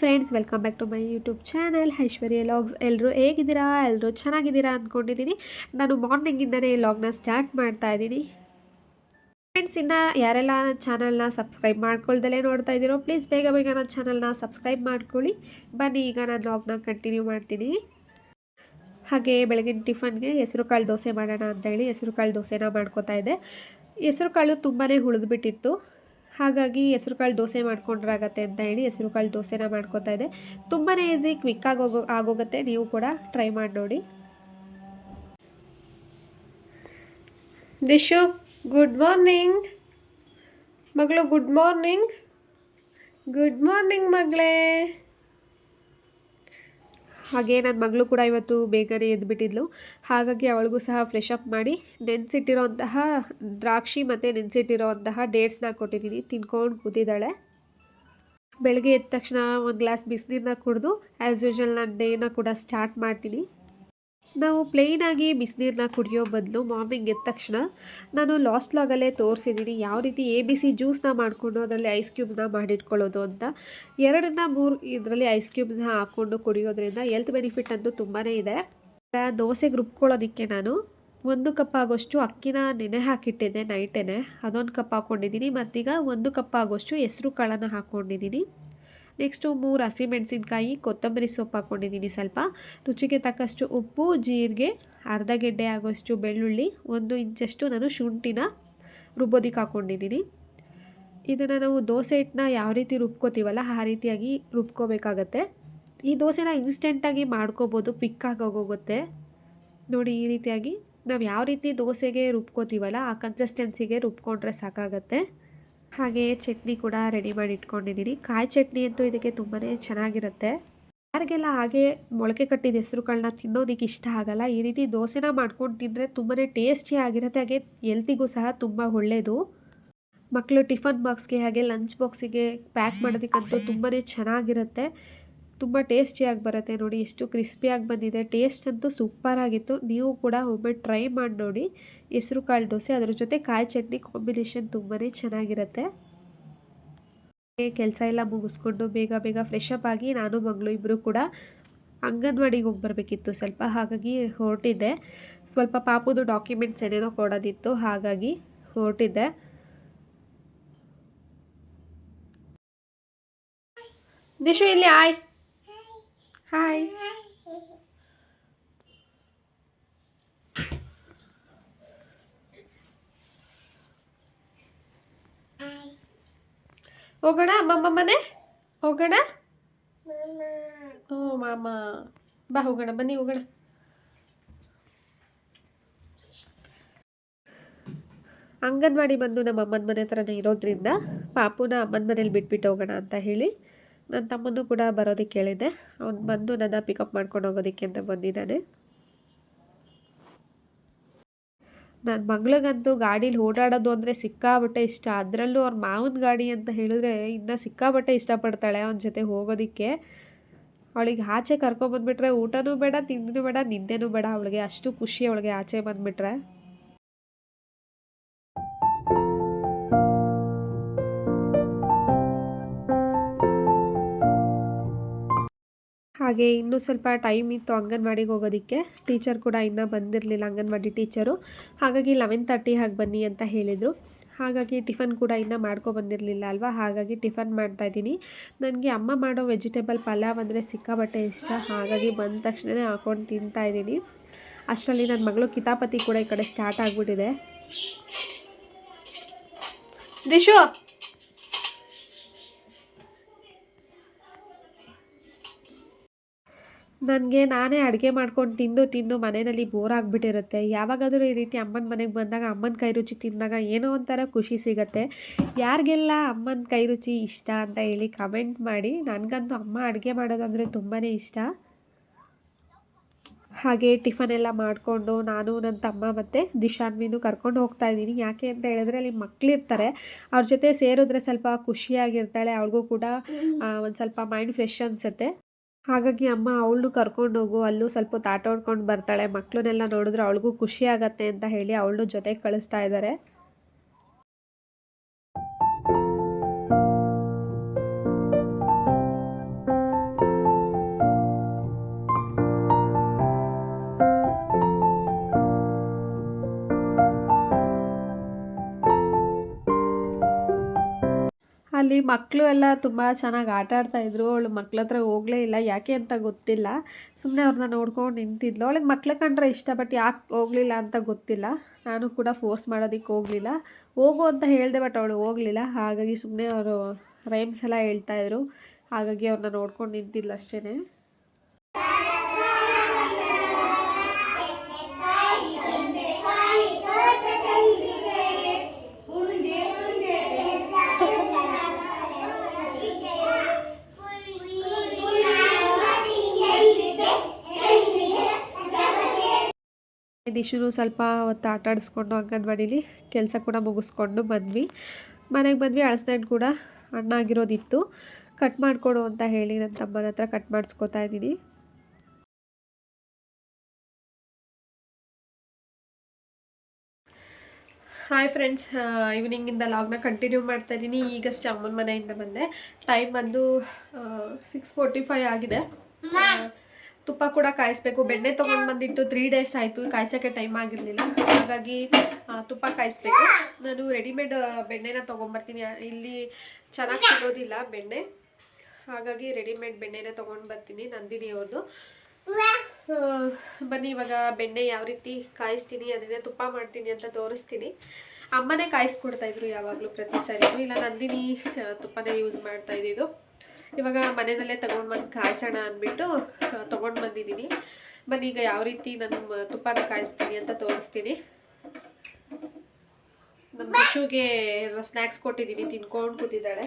Friends welcome back to my YouTube channel Aishwarya vlogs ಎಲ್ಲರೂ ಹೇಗಿದ್ದೀರಾ? ಎಲ್ಲರೂ ಚೆನ್ನಾಗಿದ್ದೀರಾ ಅಂದ್ಕೊಂಡಿದ್ದೀನಿ. ನಾನು ಮಾರ್ನಿಂಗಿಂದನೇ ಲಾಗ್ನ ಸ್ಟಾರ್ಟ್ ಮಾಡ್ತಾ ಇದ್ದೀನಿ. ಫ್ರೆಂಡ್ಸ್ ಇನ್ನು ಯಾರೆಲ್ಲ ನನ್ನ ಚಾನಲ್ನ ಸಬ್ಸ್ಕ್ರೈಬ್ ಮಾಡ್ಕೊಳ್ದಲ್ಲೇ ನೋಡ್ತಾ ಇದ್ದೀರೋ ಪ್ಲೀಸ್ ಬೇಗ ಬೇಗ ನನ್ನ ಚಾನಲ್ನ ಸಬ್ಸ್ಕ್ರೈಬ್ ಮಾಡ್ಕೊಳ್ಳಿ. ಬನ್ನಿ, ಈಗ ನಾನು ಲಾಗ್ನ ಕಂಟಿನ್ಯೂ ಮಾಡ್ತೀನಿ. ಹಾಗೆ ಬೆಳಗಿನ ಟಿಫನ್ಗೆ ಹೆಸರು ಕಾಳು ದೋಸೆ ಮಾಡೋಣ ಅಂತ ಹೇಳಿ ಹೆಸರು ಕಾಳು ದೋಸೆನ ಮಾಡ್ಕೋತಾ ಇದ್ದೆ. ಹೆಸರು ಕಾಳು ತುಂಬಾ ಹುಳಿದ್ಬಿಟ್ಟಿತ್ತು. ಹಾಗಾಗಿ ಹೆಸರು ಕಾಳು ದೋಸೆ ಮಾಡ್ಕೊಂಡ್ರಾಗತ್ತೆ ಅಂತ ಹೇಳಿ ಹೆಸರು ಕಾಳು ದೋಸೆನ ಮಾಡ್ಕೋತಾ ಇದೆ. ತುಂಬಾ ಈಸಿ, ಕ್ವಿಕ್ ಹೋಗೋ ಆಗೋಗುತ್ತೆ. ನೀವು ಕೂಡ ಟ್ರೈ ಮಾಡಿ ನೋಡಿ. Dishu, good morning. ಮಗಳು, ಗುಡ್ ಮಾರ್ನಿಂಗ್. ಗುಡ್ ಮಾರ್ನಿಂಗ್ ಮಗಳೇ. ಹಾಗೆ ನನ್ನ ಮಗಳು ಕೂಡ ಇವತ್ತು ಬೇಗನೆ ಎದ್ಬಿಟ್ಟಿದ್ಲು. ಹಾಗಾಗಿ ಅವಳಿಗೂ ಸಹ ಫ್ರೆಶ್ ಅಪ್ ಮಾಡಿ ನೆನೆಸಿಟ್ಟಿರೋಂತಹ ದ್ರಾಕ್ಷಿ ಮತ್ತು ನೆನೆಸಿಟ್ಟಿರೋಂತಹ ಡೇಟ್ಸ್ನ ಕೊಟ್ಟಿದ್ದೀನಿ ತಿನ್ಕೊಂಡು ಕೂತಿದ್ದಾಳೆ. ಬೆಳಗ್ಗೆ ಎದ್ದ ತಕ್ಷಣ ಒಂದು ಗ್ಲಾಸ್ ಬಿಸಿನೀರನ್ನ ಕುಡಿದು ಆ್ಯಸ್ ಯೂಶಲ್ ನಾನು ಡೇನ ಕೂಡ ಸ್ಟಾರ್ಟ್ ಮಾಡ್ತೀನಿ. ನಾವು ಪ್ಲೇನಾಗಿ ಬಿಸಿನೀರನ್ನ ಕುಡಿಯೋ ಬದಲು ಮಾರ್ನಿಂಗ್ ಎದ್ದ ತಕ್ಷಣ ನಾನು ಲಾಸ್ಟ್ ಲಾಗಲ್ಲೇ ತೋರಿಸಿದ್ದೀನಿ ಯಾವ ರೀತಿ ಎ ಬಿ ಸಿ ಜ್ಯೂಸ್ನ ಮಾಡಿಕೊಂಡು ಅದರಲ್ಲಿ ಐಸ್ ಕ್ಯೂಬ್ನ ಮಾಡಿಟ್ಕೊಳ್ಳೋದು ಅಂತ. ಎರಡನ್ನ ಮೂರು ಇದರಲ್ಲಿ ಐಸ್ ಕ್ಯೂಬ್ಸ್ನ ಹಾಕ್ಕೊಂಡು ಕುಡಿಯೋದ್ರಿಂದ ಹೆಲ್ತ್ ಬೆನಿಫಿಟ್ ಅಂತೂ ತುಂಬಾ ಇದೆ. ದೋಸೆಗೆ ರುಬ್ಕೊಳ್ಳೋದಕ್ಕೆ ನಾನು ಒಂದು ಕಪ್ ಆಗೋಷ್ಟು ಅಕ್ಕಿನ ನೆನೆ ಹಾಕಿಟ್ಟಿದ್ದೆ ನೈಟೇನೆ ಅದೊಂದು ಕಪ್ ಹಾಕ್ಕೊಂಡಿದ್ದೀನಿ ಮತ್ತೀಗ ಒಂದು ಕಪ್ ಆಗೋಷ್ಟು ಹೆಸರು ಕಾಳನ್ನು ಹಾಕ್ಕೊಂಡಿದ್ದೀನಿ ನೆಕ್ಸ್ಟು ಮೂರು ಹಸಿಮೆಣಸಿನ್ಕಾಯಿ ಕೊತ್ತಂಬರಿ ಸೊಪ್ಪು ಹಾಕ್ಕೊಂಡಿದ್ದೀನಿ ಸ್ವಲ್ಪ. ರುಚಿಗೆ ತಕ್ಕಷ್ಟು ಉಪ್ಪು, ಜೀರಿಗೆ, ಅರ್ಧ ಗೆಡ್ಡೆ ಆಗೋಷ್ಟು ಬೆಳ್ಳುಳ್ಳಿ, ಒಂದು ಇಂಚಷ್ಟು ನಾನು ಶುಂಠಿನ ರುಬ್ಬೋದಿಕ್ಕೆ ಹಾಕ್ಕೊಂಡಿದ್ದೀನಿ ಇದನ್ನು ನಾವು ದೋಸೆ ಹಿಟ್ಟನ್ನ ಯಾವ ರೀತಿ ರುಬ್ಕೋತೀವಲ್ಲ, ಆ ರೀತಿಯಾಗಿ ರುಬ್ಕೋಬೇಕಾಗತ್ತೆ. ಈ ದೋಸೆನ ಇನ್ಸ್ಟೆಂಟಾಗಿ ಮಾಡ್ಕೋಬೋದು ಕ್ವಿಕ್ಕಾಗಿ ಹೋಗೋಗುತ್ತೆ ನೋಡಿ ಈ ರೀತಿಯಾಗಿ ನಾವು ಯಾವ ರೀತಿ ದೋಸೆಗೆ ರುಬ್ಕೋತೀವಲ್ಲ, ಆ ಕನ್ಸಿಸ್ಟೆನ್ಸಿಗೆ ರುಬ್ಕೊಂಡ್ರೆ ಸಾಕಾಗತ್ತೆ. ಹಾಗೆ ಚಟ್ನಿ ಕೂಡ ರೆಡಿ ಮಾಡಿ ಇಟ್ಕೊಂಡಿದ್ದೀನಿ ಕಾಯಿ ಚಟ್ನಿ ಅಂತೂ ಇದಕ್ಕೆ ತುಂಬಾ ಚೆನ್ನಾಗಿರುತ್ತೆ. ಯಾರಿಗೆಲ್ಲ ಹಾಗೆ ಮೊಳಕೆ ಕಟ್ಟಿದ ಹೆಸರುಗಳನ್ನ ತಿನ್ನೋದಕ್ಕೆ ಇಷ್ಟ ಆಗಲ್ಲ, ಈ ರೀತಿ ದೋಸೆನ ಮಾಡ್ಕೊಂಡು ತಿಂದರೆ ತುಂಬಾ ಟೇಸ್ಟಿ ಆಗಿರುತ್ತೆ, ಹಾಗೆ ಎಲ್ತಿಗೂ ಸಹ ತುಂಬ ಒಳ್ಳೆಯದು ಮಕ್ಕಳು ಟಿಫನ್ ಬಾಕ್ಸ್ಗೆ ಹಾಗೆ ಲಂಚ್ ಬಾಕ್ಸಿಗೆ ಪ್ಯಾಕ್ ಮಾಡೋದಕ್ಕಂತೂ ತುಂಬಾ ಚೆನ್ನಾಗಿರುತ್ತೆ. ತುಂಬ ಟೇಸ್ಟಿಯಾಗಿ ಬರುತ್ತೆ ನೋಡಿ, ಎಷ್ಟು ಕ್ರಿಸ್ಪಿಯಾಗಿ ಬಂದಿದೆ. ಟೇಸ್ಟ್ ಅಂತೂ ಸೂಪರಾಗಿತ್ತು ನೀವು ಕೂಡ ಒಮ್ಮೆ ಟ್ರೈ ಮಾಡಿ ನೋಡಿ. ಹೆಸರು ಕಾಳು ದೋಸೆ, ಅದ್ರ ಜೊತೆ ಕಾಯಿ ಚಟ್ನಿ ಕಾಂಬಿನೇಷನ್ ತುಂಬಾ ಚೆನ್ನಾಗಿರುತ್ತೆ. ಕೆಲಸ ಎಲ್ಲ ಮುಗಿಸ್ಕೊಂಡು ಬೇಗ ಬೇಗ ಫ್ರೆಶ್ ಅಪ್ ಆಗಿ ನಾನು, ಮಗಳು ಇಬ್ಬರು ಕೂಡ ಅಂಗನವಾಡಿಗೆ ಹೋಗಿ ಬರಬೇಕಿತ್ತು ಸ್ವಲ್ಪ. ಹಾಗಾಗಿ ಹೊರಟಿದ್ದೆ. ಸ್ವಲ್ಪ ಪಾಪದು ಡಾಕ್ಯುಮೆಂಟ್ಸ್ ಏನೇನೋ ಕೊಡೋದಿತ್ತು, ಹಾಗಾಗಿ ಹೊರಟಿದ್ದೆ. ನಿಶು, ಇಲ್ಲಿ ಆಯ್. ಹಾಯ್ ಹೋಗೋಣ? ಅಮ್ಮಮ್ಮ ಮನೆ? ಹೋಗೋಣ? ಹ್ಞೂ ಮಾಮ. ಬಾ, ಹೋಗೋಣ. ಬನ್ನಿ, ಹೋಗೋಣ. ಅಂಗನವಾಡಿ ಬಂದು ನಮ್ಮ ಅಮ್ಮನ ಮನೆ ಹತ್ರನೇ ಇರೋದ್ರಿಂದ ಪಾಪುನ ಅಮ್ಮನ ಮನೇಲಿ ಬಿಟ್ಬಿಟ್ಟು ಹೋಗೋಣ ಅಂತ ಹೇಳಿ ನನ್ನ ತಮ್ಮನೂ ಕೂಡ ಬರೋದಕ್ಕೆ ಹೇಳಿದ್ದೆ. ಅವ್ನು ಬಂದು ನನ್ನ ಪಿಕಪ್ ಮಾಡ್ಕೊಂಡು ಹೋಗೋದಕ್ಕೆ ಅಂತ ಬಂದಿದ್ದಾನೆ. ನನ್ನ ಮಗಳಿಗಂತೂ ಗಾಡೀಲಿ ಓಡಾಡೋದು ಅಂದರೆ ಸಿಕ್ಕಾಬಟ್ಟೆ ಇಷ್ಟ. ಅದರಲ್ಲೂ ಅವ್ರ ಮಾವನ ಗಾಡಿ ಅಂತ ಹೇಳಿದ್ರೆ ಇನ್ನು ಸಿಕ್ಕಾಬಟ್ಟೆ ಇಷ್ಟಪಡ್ತಾಳೆ ಅವನ ಜೊತೆ ಹೋಗೋದಕ್ಕೆ. ಅವಳಿಗೆ ಆಚೆ ಕರ್ಕೊಂಬಂದ್ಬಿಟ್ರೆ ಊಟನೂ ಬೇಡ ತಿಂಡಿನೂ ಬೇಡ ನಿದ್ದೆನೂ ಬೇಡ. ಅವಳಿಗೆ ಅಷ್ಟು ಖುಷಿ ಅವಳಿಗೆ ಆಚೆ ಬಂದುಬಿಟ್ರೆ. ಹಾಗೆ ಇನ್ನೂ ಸ್ವಲ್ಪ ಟೈಮ್ ಇತ್ತು ಅಂಗನವಾಡಿಗೆ ಹೋಗೋದಕ್ಕೆ. ಟೀಚರ್ ಕೂಡ ಇನ್ನೂ ಬಂದಿರಲಿಲ್ಲ ಅಂಗನವಾಡಿ ಟೀಚರು ಹಾಗಾಗಿ ಲೆವೆನ್ ತರ್ಟಿ ಹಾಗೆ ಬನ್ನಿ ಅಂತ ಹೇಳಿದರು. ಹಾಗಾಗಿ ಟಿಫನ್ ಕೂಡ ಇನ್ನೂ ಮಾಡ್ಕೊ ಬಂದಿರಲಿಲ್ಲ ಅಲ್ವಾ? ಹಾಗಾಗಿ ಟಿಫನ್ ಮಾಡ್ತಾಯಿದ್ದೀನಿ ನನಗೆ ಅಮ್ಮ ಮಾಡೋ ವೆಜಿಟೇಬಲ್ ಪಲಾವ್ ಅಂದರೆ ಸಿಕ್ಕಾಬಟ್ಟೆ ಇಷ್ಟ. ಹಾಗಾಗಿ ಬಂದ ತಕ್ಷಣವೇ ಹಾಕೊಂಡು ತಿಂತಾಯಿದ್ದೀನಿ ಅಷ್ಟರಲ್ಲಿ ನನ್ನ ಮಗಳು ಕಿತಾಪತಿ ಕೂಡ ಈ ಕಡೆ ಸ್ಟಾರ್ಟ್ ಆಗಿಬಿಟ್ಟಿದೆ. ದಿಶು! ನನಗೆ ನಾನೇ ಅಡುಗೆ ಮಾಡ್ಕೊಂಡು ತಿಂದು ತಿಂದು ಮನೆಯಲ್ಲಿ ಬೋರ್ ಆಗಿಬಿಟ್ಟಿರುತ್ತೆ. ಯಾವಾಗಾದರೂ ಈ ರೀತಿ ಅಮ್ಮನ ಮನೆಗೆ ಬಂದಾಗ ಅಮ್ಮನ ಕೈ ರುಚಿ ತಿಂದಾಗ ಏನೋ ಒಂಥರ ಖುಷಿ ಸಿಗುತ್ತೆ. ಯಾರಿಗೆಲ್ಲ ಅಮ್ಮನ ಕೈ ರುಚಿ ಇಷ್ಟ ಅಂತ ಹೇಳಿ ಕಮೆಂಟ್ ಮಾಡಿ. ನನಗಂತೂ ಅಮ್ಮ ಅಡುಗೆ ಮಾಡೋದಂದರೆ ತುಂಬಾ ಇಷ್ಟ. ಹಾಗೆ ಟಿಫನ್ ಎಲ್ಲ ಮಾಡಿಕೊಂಡು ನಾನು ನನ್ನ ತಮ್ಮ ಮತ್ತು ದಿಶಾನ್ವಿನು ಕರ್ಕೊಂಡು ಹೋಗ್ತಾ ಇದ್ದೀನಿ. ಯಾಕೆ ಅಂತ ಹೇಳಿದ್ರೆ ಅಲ್ಲಿ ಮಕ್ಕಳಿರ್ತಾರೆ ಅವ್ರ ಜೊತೆ ಸೇರಿದ್ರೆ ಸ್ವಲ್ಪ ಖುಷಿಯಾಗಿರ್ತಾಳೆ. ಅವ್ರಿಗೂ ಕೂಡ ಒಂದು ಸ್ವಲ್ಪ ಮೈಂಡ್ ಫ್ರೆಶ್ ಅನಿಸುತ್ತೆ. ಹಾಗಾಗಿ ಅಮ್ಮ ಅವಳನ್ನು ಕರ್ಕೊಂಡೋಗು ಅಲ್ಲೂ ಸ್ವಲ್ಪ ಹೊತ್ತು ಬರ್ತಾಳೆ ಮಕ್ಕಳನ್ನೆಲ್ಲ ನೋಡಿದ್ರೆ ಅವಳಿಗೂ ಖುಷಿ ಆಗತ್ತೆ ಅಂತ ಹೇಳಿ ಅವಳನ್ನು ಜೊತೆಗೆ ಕಳಿಸ್ತಾ ಇದ್ದಾರೆ. ಅಲ್ಲಿ ಮಕ್ಕಳು ಎಲ್ಲ ತುಂಬ ಚೆನ್ನಾಗಿ ಆಟ ಆಡ್ತಾಯಿದ್ರು ಅವಳು ಮಕ್ಳ ಹತ್ರ ಹೋಗಲೇ ಇಲ್ಲ. ಯಾಕೆ ಅಂತ ಗೊತ್ತಿಲ್ಲ. ಸುಮ್ಮನೆ ಅವ್ರನ್ನ ನೋಡ್ಕೊಂಡು ನಿಂತಿದ್ಲು. ಅವಳಿಗೆ ಮಕ್ಳು ಕಂಡ್ರೆ ಇಷ್ಟ, ಬಟ್ ಯಾಕೆ ಹೋಗಲಿಲ್ಲ ಅಂತ ಗೊತ್ತಿಲ್ಲ. ನಾನು ಕೂಡ ಫೋರ್ಸ್ ಮಾಡೋದಕ್ಕೆ ಹೋಗಲಿಲ್ಲ. ಹೋಗು ಅಂತ ಹೇಳಿದೆ, ಬಟ್ ಅವಳು ಹೋಗಲಿಲ್ಲ. ಹಾಗಾಗಿ ಸುಮ್ಮನೆ ಅವರು ರೈಮ್ಸ್ ಎಲ್ಲ ಹೇಳ್ತಾಯಿದ್ರು ಹಾಗಾಗಿ ಅವ್ರನ್ನ ನೋಡ್ಕೊಂಡು ನಿಂತಿದ್ಲು ಅಷ್ಟೇ ದಿಶುನು ಸ್ವಲ್ಪ ಹೊತ್ತು ಆಟ ಆಡಿಸ್ಕೊಂಡು ಅಂಗನವಾಡೀಲಿ ಕೆಲಸ ಕೂಡ ಮುಗಿಸ್ಕೊಂಡು ಬಂದ್ವಿ. ಮನೆಗೆ ಬಂದ್ವಿ ಅಳಸ್ನಣ್ಣು ಕೂಡ ಅಣ್ಣ ಆಗಿರೋದಿತ್ತು. ಕಟ್ ಮಾಡಿಕೊಡು ಅಂತ ಹೇಳಿ ನನ್ನ ತಮ್ಮನ ಹತ್ರ ಕಟ್ ಮಾಡಿಸ್ಕೊತಾ ಇದ್ದೀನಿ. ಹಾಯ್ ಫ್ರೆಂಡ್ಸ್ ಈವ್ನಿಂಗಿಂದ ಲಾಗ್ನ ಕಂಟಿನ್ಯೂ ಮಾಡ್ತಾ ಇದ್ದೀನಿ. ಈಗಷ್ಟೇ ಅಮ್ಮನ ಮನೆಯಿಂದ ಬಂದೆ. ಟೈಮ್ ಬಂದು ಸಿಕ್ಸ್ ಫೋರ್ಟಿ ಫೈವ್ ಆಗಿದೆ. ತುಪ್ಪ ಕೂಡ ಕಾಯಿಸ್ಬೇಕು. ಬೆಣ್ಣೆ ತೊಗೊಂಡು ಬಂದಿಟ್ಟು ತ್ರೀ ಡೇಸ್ ಆಯಿತು. ಕಾಯಿಸೋಕ್ಕೆ ಟೈಮ್ ಆಗಿರಲಿಲ್ಲ. ಹಾಗಾಗಿ ತುಪ್ಪ ಕಾಯಿಸ್ಬೇಕು. ನಾನು ರೆಡಿಮೇಡ್ ಬೆಣ್ಣೆನ ತೊಗೊಂಬರ್ತೀನಿ. ಇಲ್ಲಿ ಚೆನ್ನಾಗಿ ಸಿಗೋದಿಲ್ಲ ಬೆಣ್ಣೆ. ಹಾಗಾಗಿ ರೆಡಿಮೇಡ್ ಬೆಣ್ಣೆನ ತೊಗೊಂಡು ಬರ್ತೀನಿ ನಂದಿನಿ ಅವ್ರದ್ದು ಬನ್ನಿ ಇವಾಗ ಬೆಣ್ಣೆ ಯಾವ ರೀತಿ ಕಾಯಿಸ್ತೀನಿ, ಅದನ್ನೇ ತುಪ್ಪ ಮಾಡ್ತೀನಿ ಅಂತ ತೋರಿಸ್ತೀನಿ. ಅಮ್ಮನೇ ಕಾಯಿಸ್ಕೊಡ್ತಾ ಇದ್ರು ಯಾವಾಗಲೂ ಪ್ರತಿ ಸರಿನೂ. ಇಲ್ಲ ನಂದಿನಿ ತುಪ್ಪನೇ ಯೂಸ್ ಮಾಡ್ತಾ ಇದ್ದಿದ್ದು. ಇವಾಗ ಮನೆಯಲ್ಲೇ ತೊಗೊಂಡು ಬಂದು ಕಾಯಿಸೋಣ ಅಂದ್ಬಿಟ್ಟು ತೊಗೊಂಡು ಬಂದಿದ್ದೀನಿ. ಬನ್ನಿ, ಈಗ ಯಾವ ರೀತಿ ನಾನು ತುಪ್ಪನ ಕಾಯಿಸ್ತೀನಿ ಅಂತ ತೋರಿಸ್ತೀನಿ. ನಮ್ಮ ಶಿಶುಗೆ ಸ್ನ್ಯಾಕ್ಸ್ ಕೊಟ್ಟಿದ್ದೀನಿ ತಿನ್ಕೊಂಡು ಕೂತಿದ್ದಾಳೆ.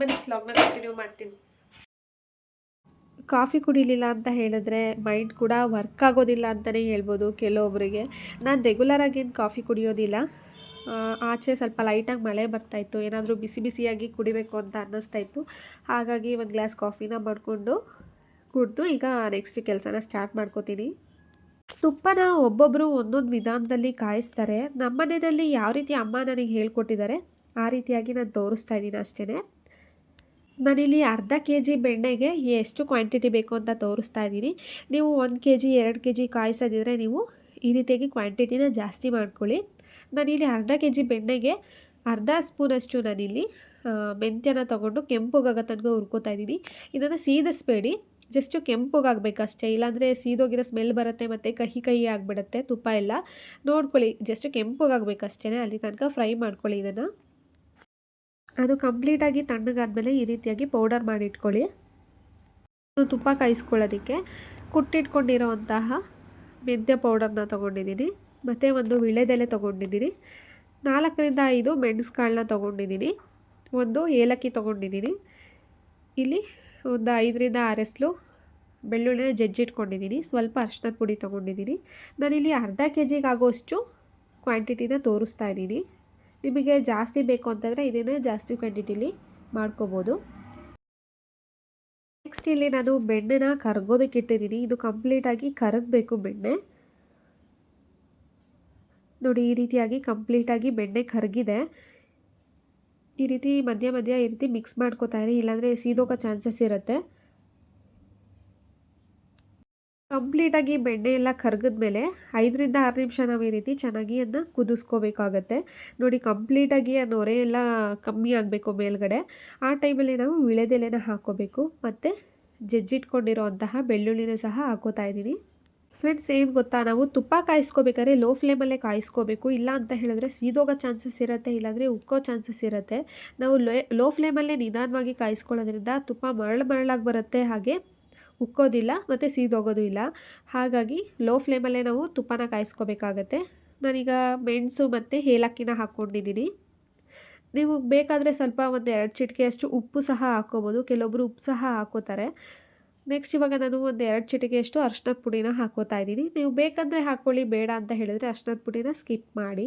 ಬನ್ನಿ ಲಾಗ್ನ ಕಂಟಿನ್ಯೂ ಮಾಡ್ತೀನಿ. ಕಾಫಿ ಕುಡಿಲಿಲ್ಲ ಅಂತ ಹೇಳಿದ್ರೆ ಮೈಂಡ್ ಕೂಡ ವರ್ಕ್ ಆಗೋದಿಲ್ಲ ಅಂತಲೇ ಹೇಳ್ಬೋದು ಕೆಲವೊಬ್ಬರಿಗೆ ನಾನು ರೆಗ್ಯುಲರಾಗಿ ಏನು ಕಾಫಿ ಕುಡಿಯೋದಿಲ್ಲ. ಆಚೆ ಸ್ವಲ್ಪ ಲೈಟಾಗಿ ಮಳೆ ಬರ್ತಾಯಿತ್ತು. ಏನಾದರೂ ಬಿಸಿ ಬಿಸಿಯಾಗಿ ಕುಡಿಬೇಕು ಅಂತ ಅನ್ನಿಸ್ತಾ ಇತ್ತು ಹಾಗಾಗಿ ಒಂದು ಗ್ಲಾಸ್ ಕಾಫಿನ ಮಾಡಿಕೊಂಡು ಕುಡಿದು ಈಗ ನೆಕ್ಸ್ಟ್ ಕೆಲಸನ ಸ್ಟಾರ್ಟ್ ಮಾಡ್ಕೋತೀನಿ. ತುಪ್ಪನ ಒಬ್ಬೊಬ್ಬರು ಒಂದೊಂದು ವಿಧಾನದಲ್ಲಿ ಕಾಯಿಸ್ತಾರೆ. ನಮ್ಮ ಮನೆಯಲ್ಲಿ ಯಾವ ರೀತಿ ಅಮ್ಮ ನನಗೆ ಹೇಳ್ಕೊಟ್ಟಿದ್ದಾರೆ, ಆ ರೀತಿಯಾಗಿ ನಾನು ತೋರಿಸ್ತಾ ಇದ್ದೀನಿ ಅಷ್ಟೇ ನಾನಿಲ್ಲಿ ಅರ್ಧ ಕೆ ಜಿ ಬೆಣ್ಣೆಗೆ ಎಷ್ಟು ಕ್ವಾಂಟಿಟಿ ಬೇಕು ಅಂತ ತೋರಿಸ್ತಾ ಇದ್ದೀನಿ. ನೀವು ಒಂದು ಕೆ ಜಿ ಎರಡು ಕೆ ಜಿ ಕಾಯಿಸೋದಿದ್ರೆ ನೀವು ಈ ರೀತಿಯಾಗಿ ಕ್ವಾಂಟಿಟಿನ ಜಾಸ್ತಿ ಮಾಡ್ಕೊಳ್ಳಿ. ನಾನಿಲ್ಲಿ ಅರ್ಧ ಕೆ ಜಿ ಬೆಣ್ಣೆಗೆ ಅರ್ಧ ಸ್ಪೂನಷ್ಟು ನಾನಿಲ್ಲಿ ಮೆಂತ್ಯನ ತೊಗೊಂಡು ಕೆಂಪುಗಾಗೋ ತನಕ ಹುರ್ಕೋತಾ ಇದ್ದೀನಿ. ಇದನ್ನು ಸೀದಿಸ್ಬೇಡಿ. ಜಸ್ಟು ಕೆಂಪುಗಾಗಬೇಕಷ್ಟೇ. ಇಲ್ಲಾಂದರೆ ಸೀದೋಗಿರೋ ಸ್ಮೆಲ್ ಬರುತ್ತೆ ಮತ್ತು ಕಹಿ ಕಹಿ ಆಗಿಬಿಡುತ್ತೆ, ತುಪ್ಪ ಎಲ್ಲ. ನೋಡ್ಕೊಳ್ಳಿ. ಜಸ್ಟ್ ಕೆಂಪುಗಾಗಬೇಕಷ್ಟೇ ಅಲ್ಲಿ ತನಕ ಫ್ರೈ ಮಾಡ್ಕೊಳ್ಳಿ ಇದನ್ನು. ಅದು ಕಂಪ್ಲೀಟಾಗಿ ತಣ್ಣಗಾದಮೇಲೆ ಈ ರೀತಿಯಾಗಿ ಪೌಡರ್ ಮಾಡಿಟ್ಕೊಳ್ಳಿ. ತುಪ್ಪ ಕಾಯಿಸ್ಕೊಳ್ಳೋದಕ್ಕೆ. ಕುಟ್ಟಿಟ್ಕೊಂಡಿರೋವಂತಹ ಮೆಂತ್ಯ ಪೌಡರ್ನ ತೊಗೊಂಡಿದ್ದೀನಿ. ಮತ್ತು ಒಂದು ವಿಳೆದೆಲೆ ತೊಗೊಂಡಿದ್ದೀನಿ. ನಾಲ್ಕರಿಂದ ಐದು ಮೆಣಸುಕಾಳನ್ನ ತೊಗೊಂಡಿದ್ದೀನಿ. ಒಂದು ಏಲಕ್ಕಿ ತೊಗೊಂಡಿದ್ದೀನಿ. ಇಲ್ಲಿ ಒಂದು ಐದರಿಂದ ಆರೆಸ್ಲು ಬೆಳ್ಳುಳ್ಳಿನ ಜಜ್ಜಿಟ್ಕೊಂಡಿದ್ದೀನಿ. ಸ್ವಲ್ಪ ಅರ್ಶಿನ ಪುಡಿ ತೊಗೊಂಡಿದ್ದೀನಿ. ನಾನಿಲ್ಲಿ ಅರ್ಧ ಕೆ ಜಿಗೆ ಆಗೋಷ್ಟು ಕ್ವಾಂಟಿಟಿನ ತೋರಿಸ್ತಾ ಇದ್ದೀನಿ. ನಿಮಗೆ ಜಾಸ್ತಿ ಬೇಕು ಅಂತಂದರೆ ಇದನ್ನೇ ಜಾಸ್ತಿ ಕ್ವಾಂಟಿಟಿಲಿ ಮಾಡ್ಕೋಬೋದು. ನೆಕ್ಸ್ಟ್ ಇಲ್ಲಿ ನಾನು ಬೆಣ್ಣೆನ ಕರಗೋದಕ್ಕೆ ಇಟ್ಟಿದ್ದೀನಿ. ಇದು ಕಂಪ್ಲೀಟಾಗಿ ಕರಗಬೇಕು ಬೆಣ್ಣೆ. ನೋಡಿ, ಈ ರೀತಿಯಾಗಿ ಕಂಪ್ಲೀಟಾಗಿ ಬೆಣ್ಣೆ ಕರಗಿದೆ. ಈ ರೀತಿ ಮಧ್ಯ ಮಧ್ಯ ಈ ರೀತಿ ಮಿಕ್ಸ್ ಮಾಡ್ಕೋತಾ ಇರಿ, ಇಲ್ಲಾಂದರೆ ಸೀದೋಗೋ ಚಾನ್ಸಸ್ ಇರುತ್ತೆ. ಕಂಪ್ಲೀಟಾಗಿ ಬೆಣ್ಣೆ ಎಲ್ಲ ಕರಗಿದ್ಮೇಲೆ ಐದರಿಂದ ಆರು ನಿಮಿಷ ನಾವು ಈ ರೀತಿ ಚೆನ್ನಾಗಿ ಅದನ್ನ ಕುದಿಸ್ಕೋಬೇಕಾಗತ್ತೆ. ನೋಡಿ, ಕಂಪ್ಲೀಟಾಗಿ ಆ ನೊರೆ ಎಲ್ಲ ಕಮ್ಮಿ ಆಗಬೇಕು ಮೇಲ್ಗಡೆ. ಆ ಟೈಮಲ್ಲಿ ನಾವು ವಿಳೆದೆಲೆನ ಹಾಕ್ಕೋಬೇಕು ಮತ್ತು ಜಜ್ಜಿಟ್ಕೊಂಡಿರೋ ಅಂತಹ ಬೆಳ್ಳುಳ್ಳಿನ ಸಹ ಹಾಕೋತಾ ಇದ್ದೀನಿ. ಫ್ರೆಂಡ್ಸ್ ಏನು ಗೊತ್ತಾ? ನಾವು ತುಪ್ಪ ಕಾಯಿಸ್ಕೋಬೇಕಾದ್ರೆ ಲೋ ಫ್ಲೇಮಲ್ಲೇ ಕಾಯಿಸ್ಕೋಬೇಕು. ಇಲ್ಲ ಅಂತ ಹೇಳಿದ್ರೆ ಸೀದೋಗೋ ಚಾನ್ಸಸ್ ಇರುತ್ತೆ, ಇಲ್ಲಾಂದರೆ ಉಕ್ಕೋ ಚಾನ್ಸಸ್ ಇರುತ್ತೆ. ನಾವು ಲೋ ಲೋ ಫ್ಲೇಮಲ್ಲೇ ನಿಧಾನವಾಗಿ ಕಾಯಿಸ್ಕೊಳ್ಳೋದ್ರಿಂದ ತುಪ್ಪ ಮರಳು ಮರಳಾಗಿ ಬರುತ್ತೆ, ಹಾಗೆ ಉಕ್ಕೋದಿಲ್ಲ ಮತ್ತು ಸೀದೋಗೋದು ಇಲ್ಲ. ಹಾಗಾಗಿ ಲೋ ಫ್ಲೇಮಲ್ಲೇ ನಾವು ತುಪ್ಪನ ಕಾಯಿಸ್ಕೋಬೇಕಾಗತ್ತೆ. ನಾನೀಗ ಮೆಣಸು ಮತ್ತು ಏಲಕ್ಕಿನ ಹಾಕ್ಕೊಂಡಿದ್ದೀನಿ. ನೀವು ಬೇಕಾದರೆ ಸ್ವಲ್ಪ ಒಂದು ಎರಡು ಚಿಟಿಕೆಯಷ್ಟು ಉಪ್ಪು ಸಹ ಹಾಕ್ಕೋಬೋದು. ಕೆಲವೊಬ್ಬರು ಉಪ್ಪು ಸಹ ಹಾಕೋತಾರೆ ನೆಕ್ಸ್ಟ್ ಇವಾಗ ನಾನು ಒಂದು ಎರಡು ಚಿಟಿಕೆಯಷ್ಟು ಅರ್ಶಿನದ ಪುಡಿನ ಹಾಕೋತಾ ಇದ್ದೀನಿ. ನೀವು ಬೇಕಂದರೆ ಹಾಕ್ಕೊಳ್ಳಿ ಬೇಡ ಅಂತ ಹೇಳಿದ್ರೆ ಅರ್ಶಿನದ ಪುಡಿನ ಸ್ಕಿಪ್ ಮಾಡಿ.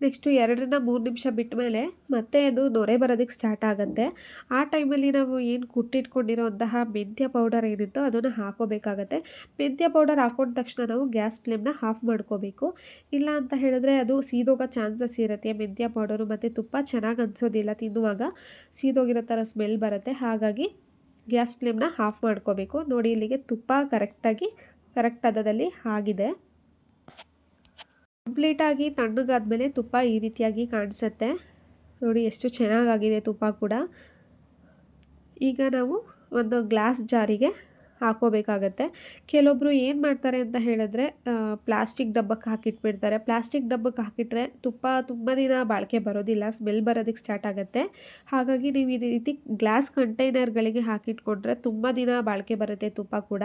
ನೆಕ್ಸ್ಟು ಎರಡರಿಂದ ಮೂರು ನಿಮಿಷ ಬಿಟ್ಟ ಮೇಲೆ ಮತ್ತೆ ಅದು ನೊರೆ ಬರೋದಕ್ಕೆ ಸ್ಟಾರ್ಟ್ ಆಗುತ್ತೆ. ಆ ಟೈಮಲ್ಲಿ ನಾವು ಏನು ಕುಟ್ಟಿಟ್ಕೊಂಡಿರೋಂತಹ ಮೆಂತ್ಯ ಪೌಡರ್ ಏನಿತ್ತೋ ಅದನ್ನು ಹಾಕೋಬೇಕಾಗತ್ತೆ. ಮೆಂತ್ಯ ಪೌಡರ್ ಹಾಕೊಂಡ ತಕ್ಷಣ ನಾವು ಗ್ಯಾಸ್ ಫ್ಲೇಮ್ನ ಆಫ್ ಮಾಡ್ಕೋಬೇಕು. ಇಲ್ಲ ಅಂತ ಹೇಳಿದ್ರೆ ಅದು ಸೀದೋಗೋ ಚಾನ್ಸಸ್ ಇರುತ್ತೆ. ಮೆಂತ್ಯ ಪೌಡರು ಮತ್ತು ತುಪ್ಪ ಚೆನ್ನಾಗಿ ಅನಿಸೋದಿಲ್ಲ ತಿನ್ನುವಾಗ ಸೀದೋಗಿರೋ ಥರ ಸ್ಮೆಲ್ ಬರುತ್ತೆ. ಹಾಗಾಗಿ ಗ್ಯಾಸ್ ಫ್ಲೇಮ್ನ ಆಫ್ ಮಾಡ್ಕೋಬೇಕು. ನೋಡಿ ಇಲ್ಲಿಗೆ ತುಪ್ಪ ಕರೆಕ್ಟಾಗಿ, ಕರೆಕ್ಟ್ ಆದದಲ್ಲಿ ಆಗಿದೆ. ಕಂಪ್ಲೀಟಾಗಿ ತಣ್ಣಗಾದ್ಮೇಲೆ ತುಪ್ಪ ಈ ರೀತಿಯಾಗಿ ಕಾಣಿಸುತ್ತೆ. ನೋಡಿ ಎಷ್ಟು ಚೆನ್ನಾಗಾಗಿದೆ ತುಪ್ಪ ಕೂಡ. ಈಗ ನಾವು ಒಂದು ಗ್ಲಾಸ್ ಜಾರಿಗೆ ಹಾಕೋಬೇಕಾಗತ್ತೆ. ಕೆಲವೊಬ್ಬರು ಏನು ಮಾಡ್ತಾರೆ ಅಂತ ಹೇಳಿದ್ರೆ ಪ್ಲಾಸ್ಟಿಕ್ ಡಬ್ಬಕ್ಕೆ ಹಾಕಿಟ್ಬಿಡ್ತಾರೆ. ಪ್ಲಾಸ್ಟಿಕ್ ಡಬ್ಬಕ್ಕೆ ಹಾಕಿಟ್ರೆ ತುಪ್ಪ ತುಂಬ ದಿನ ಬಾಳಿಕೆ ಬರೋದಿಲ್ಲ, ಸ್ಮೆಲ್ ಬರೋದಕ್ಕೆ ಸ್ಟಾರ್ಟ್ ಆಗುತ್ತೆ. ಹಾಗಾಗಿ ನೀವು ಇದೇ ರೀತಿ ಗ್ಲಾಸ್ ಕಂಟೈನರ್ಗಳಿಗೆ ಹಾಕಿಟ್ಕೊಂಡ್ರೆ ತುಂಬ ದಿನ ಬಾಳಿಕೆ ಬರುತ್ತೆ ತುಪ್ಪ ಕೂಡ.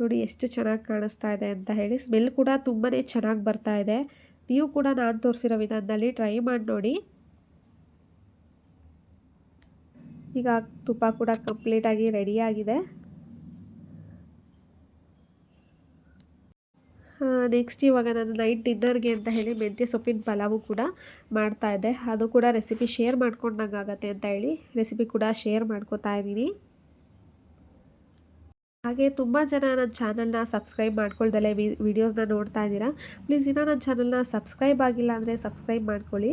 ನೋಡಿ ಎಷ್ಟು ಚೆನ್ನಾಗಿ ಕಾಣಿಸ್ತಾ ಇದೆ ಅಂತ ಹೇಳಿ ಸ್ಮೆಲ್ ಕೂಡ ತುಂಬಾ ಚೆನ್ನಾಗಿ ಬರ್ತಾ ಇದೆ. ನೀವು ಕೂಡ ನಾನು ತೋರಿಸಿರೋ ವಿಧಾನದಲ್ಲಿ ಟ್ರೈ ಮಾಡಿ ನೋಡಿ. ಈಗ ತುಪ್ಪ ಕೂಡ ಕಂಪ್ಲೀಟಾಗಿ ರೆಡಿಯಾಗಿದೆ ನೆಕ್ಸ್ಟ್ ಇವಾಗ ನಾನು ನೈಟ್ ಡಿನ್ನರ್ಗೆ ಅಂತ ಹೇಳಿ ಮೆಂತ್ಯ ಸೊಪ್ಪಿನ ಪಲಾವು ಕೂಡ ಮಾಡ್ತಾ ಇದ್ದೆ. ಅದು ಕೂಡ ರೆಸಿಪಿ ಶೇರ್ ಮಾಡ್ಕೊಂಡಂಗೆ ಆಗುತ್ತೆ ಅಂತ ಹೇಳಿ ರೆಸಿಪಿ ಕೂಡ ಶೇರ್ ಮಾಡ್ಕೋತಾ ಇದ್ದೀನಿ. ಹಾಗೆ ತುಂಬ ಜನ ನನ್ನ ಚಾನಲ್ನ ಸಬ್ಸ್ಕ್ರೈಬ್ ಮಾಡ್ಕೊಳ್ದಲ್ಲೇ ವಿಡಿಯೋಸ್ನ ನೋಡ್ತಾ ಇದ್ದೀರಾ? ಪ್ಲೀಸ್ ಇನ್ನೂ ನನ್ನ ಚಾನಲ್ನ ಸಬ್ಸ್ಕ್ರೈಬ್ ಆಗಿಲ್ಲ ಅಂದರೆ ಸಬ್ಸ್ಕ್ರೈಬ್ ಮಾಡ್ಕೊಳ್ಳಿ.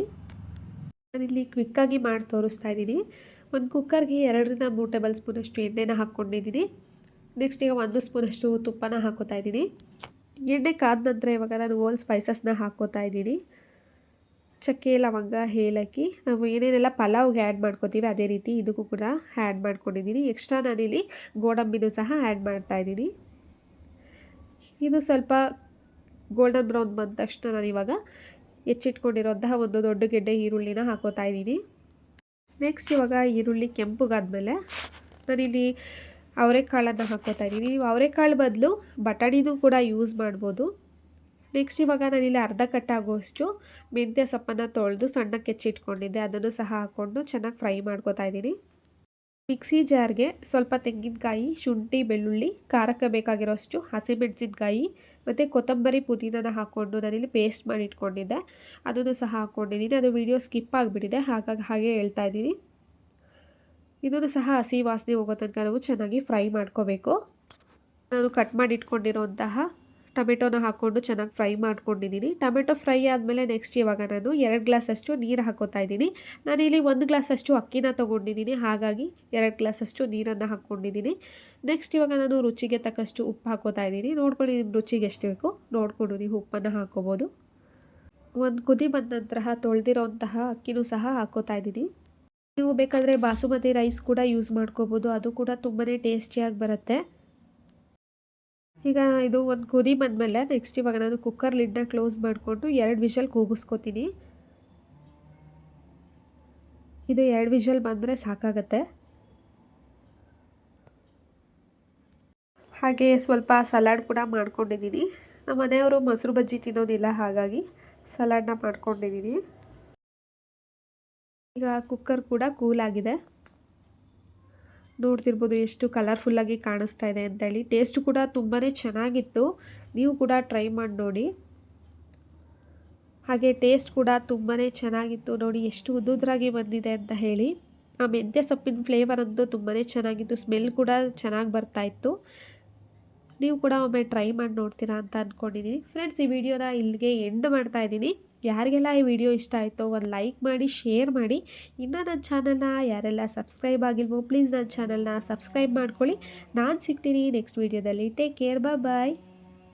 ನಾನಿಲ್ಲಿ ಕ್ವಿಕ್ಕಾಗಿ ಮಾಡಿ ತೋರಿಸ್ತಾ ಇದ್ದೀನಿ. ಒಂದು ಕುಕ್ಕರ್ಗೆ ಎರಡರಿಂದ ಮೂರು ಟೇಬಲ್ ಸ್ಪೂನಷ್ಟು ಎಣ್ಣೆನ ಹಾಕ್ಕೊಂಡಿದ್ದೀನಿ. ನೆಕ್ಸ್ಟ್ ಈಗ ಒಂದು ಸ್ಪೂನಷ್ಟು ತುಪ್ಪನ ಹಾಕೋತಾ ಇದ್ದೀನಿ. ಎಣ್ಣೆ ಕಾದ ನಂತರ ಇವಾಗ ನಾನು ಓಲ್ ಸ್ಪೈಸಸ್ನ ಹಾಕ್ಕೋತಾ ಇದ್ದೀನಿ. ಚಕ್ಕೆ, ಲವಂಗ, ಏಲಕ್ಕಿ ನಾವು ಏನೇನೆಲ್ಲ ಪಲಾವ್ಗೆ ಆ್ಯಡ್ ಮಾಡ್ಕೋತೀವಿ, ಅದೇ ರೀತಿ ಇದಕ್ಕೂ ಕೂಡ ಆ್ಯಡ್ ಮಾಡ್ಕೊಂಡಿದ್ದೀನಿ ಎಕ್ಸ್ಟ್ರಾ ನಾನಿಲ್ಲಿ ಗೋಡಂಬಿನೂ ಸಹ ಆ್ಯಡ್ ಮಾಡ್ತಾಯಿದ್ದೀನಿ ಇದು ಸ್ವಲ್ಪ ಗೋಲ್ಡನ್ ಬ್ರೌನ್ ಬಂದ ತಕ್ಷಣ ನಾನು ಇವಾಗ ಹೆಚ್ಚಿಟ್ಕೊಂಡಿರೋಂತಹ ಒಂದು ದೊಡ್ಡ ಗೆಡ್ಡೆ ಈರುಳ್ಳಿನ ಹಾಕೋತಾ ಇದ್ದೀನಿ ನೆಕ್ಸ್ಟ್ ಇವಾಗ ಈರುಳ್ಳಿ ಕೆಂಪುಗಾದ್ಮೇಲೆ ನಾನಿಲ್ಲಿ ಅವರೆಕಾಳನ್ನು ಹಾಕೋತಾ ಇದ್ದೀನಿ ನೀವು ಅವರೆಕಾಳು ಬದಲು ಬಟಾಣಿನೂ ಕೂಡ ಯೂಸ್ ಮಾಡ್ಬೋದು. ನೆಕ್ಸ್ಟ್ ಇವಾಗ ನಾನಿಲ್ಲಿ ಅರ್ಧ ಕಟ್ಟಾಗುವಷ್ಟು ಮೆಂತ್ಯ ಸೊಪ್ಪನ್ನು ತೊಳೆದು ಸಣ್ಣಕ್ಕೆ ಹೆಚ್ಚಿಟ್ಕೊಂಡಿದ್ದೆ. ಅದನ್ನು ಸಹ ಹಾಕ್ಕೊಂಡು ಚೆನ್ನಾಗಿ ಫ್ರೈ ಮಾಡ್ಕೋತಾ ಇದ್ದೀನಿ. ಮಿಕ್ಸಿ ಜಾರ್ಗೆ ಸ್ವಲ್ಪ ತೆಂಗಿನಕಾಯಿ, ಶುಂಠಿ, ಬೆಳ್ಳುಳ್ಳಿ, ಖಾರಕ್ಕೆ ಬೇಕಾಗಿರೋಷ್ಟು ಹಸಿಮೆಣಸಿನ್ಕಾಯಿ ಮತ್ತು ಕೊತ್ತಂಬರಿ ಪುದೀನನ ಹಾಕ್ಕೊಂಡು ನಾನಿಲ್ಲಿ ಪೇಸ್ಟ್ ಮಾಡಿ ಇಟ್ಕೊಂಡಿದ್ದೆ. ಅದನ್ನು ಸಹ ಹಾಕ್ಕೊಂಡಿದ್ದೀನಿ. ಅದು ವಿಡಿಯೋ ಸ್ಕಿಪ್ ಆಗಿಬಿಟ್ಟಿದೆ. ಹಾಗಾಗಿ ಹಾಗೆ ಹೇಳ್ತಾ ಇದ್ದೀನಿ. ಇದನ್ನು ಸಹ ಹಸಿ ವಾಸನೆ ಹೋಗೋ ತನಕ ನಾವು ಚೆನ್ನಾಗಿ ಫ್ರೈ ಮಾಡ್ಕೋಬೇಕು. ನಾನು ಕಟ್ ಮಾಡಿ ಇಟ್ಕೊಂಡಿರೋಂತಹ ಟೊಮೆಟೊನ ಹಾಕ್ಕೊಂಡು ಚೆನ್ನಾಗಿ ಫ್ರೈ ಮಾಡ್ಕೊಂಡಿದ್ದೀನಿ. ಟೊಮೆಟೊ ಫ್ರೈ ಆದಮೇಲೆ ನೆಕ್ಸ್ಟ್ ಇವಾಗ ನಾನು ಎರಡು ಗ್ಲಾಸಷ್ಟು ನೀರು ಹಾಕೋತಾ ಇದ್ದೀನಿ. ನಾನಿಲ್ಲಿ ಒಂದು ಗ್ಲಾಸಷ್ಟು ಅಕ್ಕಿನ ತೊಗೊಂಡಿದ್ದೀನಿ. ಹಾಗಾಗಿ ಎರಡು ಗ್ಲಾಸಷ್ಟು ನೀರನ್ನು ಹಾಕ್ಕೊಂಡಿದ್ದೀನಿ. ನೆಕ್ಸ್ಟ್ ಇವಾಗ ನಾನು ರುಚಿಗೆ ತಕ್ಕಷ್ಟು ಉಪ್ಪು ಹಾಕೋತಾ ಇದ್ದೀನಿ. ನೋಡ್ಕೊಳ್ಳಿ ನಿಮ್ಮ ರುಚಿಗೆ ಎಷ್ಟು ಬೇಕು. ನೋಡಿಕೊಂಡು ನೀವು ಉಪ್ಪನ್ನು ಹಾಕೋಬೋದು. ಒಂದು ಕುದಿ ಬಂದ ನಂತರ ತೊಳೆದಿರೋಂತಹ ಅಕ್ಕಿನೂ ಸಹ ಹಾಕೋತಾ ಇದ್ದೀನಿ. ನೀವು ಬೇಕಾದರೆ ಬಾಸುಮತಿ ರೈಸ್ ಕೂಡ ಯೂಸ್ ಮಾಡ್ಕೋಬೋದು. ಅದು ಕೂಡ ತುಂಬಾ ಟೇಸ್ಟಿಯಾಗಿ ಬರುತ್ತೆ. ಈಗ ಇದು ಒಂದು ಕುದಿ ಬಂದಮೇಲೆ ನೆಕ್ಸ್ಟ್ ಇವಾಗ ನಾನು ಕುಕ್ಕರ್ ಲಿಡ್ನ ಕ್ಲೋಸ್ ಮಾಡಿಕೊಂಡು ಎರಡು ವಿಷಲ್ ಕೂಗಿಸ್ಕೊತೀನಿ. ಇದು ಎರಡು ವಿಷಲ್ ಬಂದರೆ ಸಾಕಾಗತ್ತೆ. ಹಾಗೆ ಸ್ವಲ್ಪ ಸಲಾಡ್ ಕೂಡ ಮಾಡ್ಕೊಂಡಿದ್ದೀನಿ ನಮ್ಮ ಮನೆಯವರು ಮೊಸರು ಬಜ್ಜಿ ತಿನ್ನೋದಿಲ್ಲ, ಹಾಗಾಗಿ ಸಲಾಡ್ನ ಮಾಡ್ಕೊಂಡಿದ್ದೀನಿ ಈಗ ಕುಕ್ಕರ್ ಕೂಡ ಕೂಲ್ ಆಗಿದೆ. ನೋಡ್ತಿರ್ಬೋದು ಎಷ್ಟು ಕಲರ್ಫುಲ್ಲಾಗಿ ಕಾಣಿಸ್ತಾ ಇದೆ ಅಂತೇಳಿ. ಟೇಸ್ಟ್ ಕೂಡ ತುಂಬಾ ಚೆನ್ನಾಗಿತ್ತು. ನೀವು ಕೂಡ ಟ್ರೈ ಮಾಡಿ ನೋಡಿ. ಹಾಗೆ ಟೇಸ್ಟ್ ಕೂಡ ತುಂಬಾ ಚೆನ್ನಾಗಿತ್ತು ನೋಡಿ, ಎಷ್ಟು ಉದ್ದುದ್ರಾಗಿ ಬಂದಿದೆ ಅಂತ ಹೇಳಿ. ಆ ಮೆಂತ್ಯ ಸೊಪ್ಪಿನ ಫ್ಲೇವರ್ ಅಂತೂ ತುಂಬಾ ಚೆನ್ನಾಗಿತ್ತು ಸ್ಮೆಲ್ ಕೂಡ ಚೆನ್ನಾಗಿ ಬರ್ತಾಯಿತ್ತು ನೀವು ಕೂಡ ಒಮ್ಮೆ ಟ್ರೈ ಮಾಡಿ ನೋಡ್ತೀರಾ ಅಂತ ಅಂದ್ಕೊಂಡಿದ್ದೀನಿ ಫ್ರೆಂಡ್ಸ್ ಈ ವಿಡಿಯೋನ ಇಲ್ಲಿಗೆ ಎಂಡ್ ಮಾಡ್ತಾ ಇದ್ದೀನಿ. ಯಾರಿಗೆಲ್ಲ ಈ ವಿಡಿಯೋ ಇಷ್ಟ ಆಯಿತು ಒಂದು ಲೈಕ್ ಮಾಡಿ, ಶೇರ್ ಮಾಡಿ. ಇನ್ನೂ ನನ್ನ ಚಾನಲ್ನ ಯಾರೆಲ್ಲ ಸಬ್ಸ್ಕ್ರೈಬ್ ಆಗಿಲ್ವೋ, ಪ್ಲೀಸ್ ನನ್ನ ಚಾನಲ್ನ ಸಬ್ಸ್ಕ್ರೈಬ್ ಮಾಡ್ಕೊಳ್ಳಿ. ನಾನು ಸಿಗ್ತೀನಿ ನೆಕ್ಸ್ಟ್ ವೀಡಿಯೋದಲ್ಲಿ. Take care bye